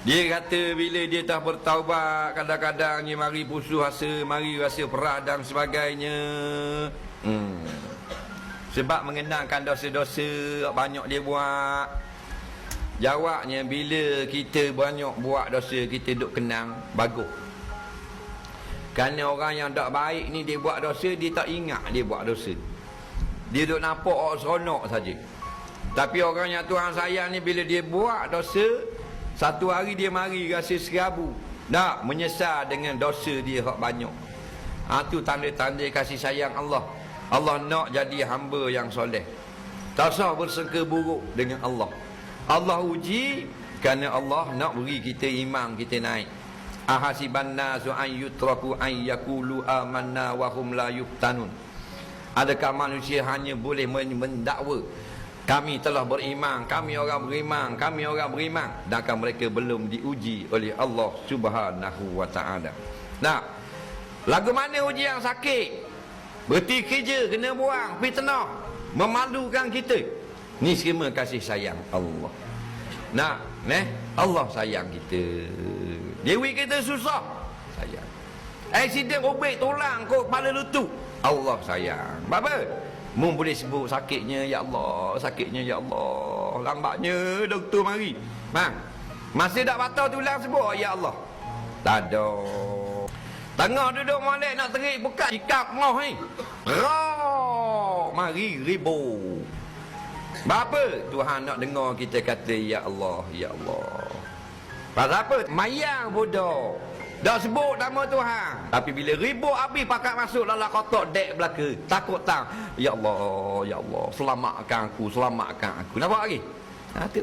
Dia kata bila dia dah bertaubat kadang-kadang dia mari pusuh rasa, mari rasa perah dan sebagainya. Hmm. Sebab mengenangkan dosa-dosa banyak dia buat. Jawabnya bila kita banyak buat dosa kita duk kenang bagus. Kerana orang yang tak baik ni dia buat dosa dia tak ingat dia buat dosa. Dia duk nampak orang seronok saja. Tapi orang yang Tuhan sayang ni bila dia buat dosa satu hari dia mari rasa serabu. Tak menyesal dengan dosa dia hak banyak. Ha tu tanda-tanda kasih sayang Allah. Allah nak jadi hamba yang soleh. Tak usah bersengke buruk dengan Allah. Allah uji kerana Allah nak beri kita iman kita naik. Ahasiban nasu an yutraku an yakulu amanna wa hum la yuftanun. Adakah manusia hanya boleh mendakwa kami telah beriman, kami orang beriman, kami orang beriman sedangkan mereka belum diuji oleh Allah Subhanahu wa taala. Nah, lagu mana uji yang sakit? Berhenti kerja kena buang, fitnah, memalukan kita. Ni semua kasih sayang Allah. Nah, neh, Allah sayang kita. Dewi kita susah, sayang. Aksiden robek tulang kau kepala lutut. Allah sayang. Apa? Mun boleh sebut sakitnya ya Allah, sakitnya ya Allah. Lambatnya doktor mari. Bang. Masih tak patah tulang sebut ya Allah. Tak ada. Tengah duduk molek nak terik buka sikap moh ni. Ra, mari ribu. Bapa Tuhan nak dengar kita kata ya Allah, ya Allah. Pasal apa? Mayang bodoh. Dah sebut nama Tuhan. Tapi bila ribut habis pakat masuk dalam kotak dek belaka. Takut tang. Ya Allah, ya Allah. Selamatkan aku, selamatkan aku. Nampak lagi? Ha tu.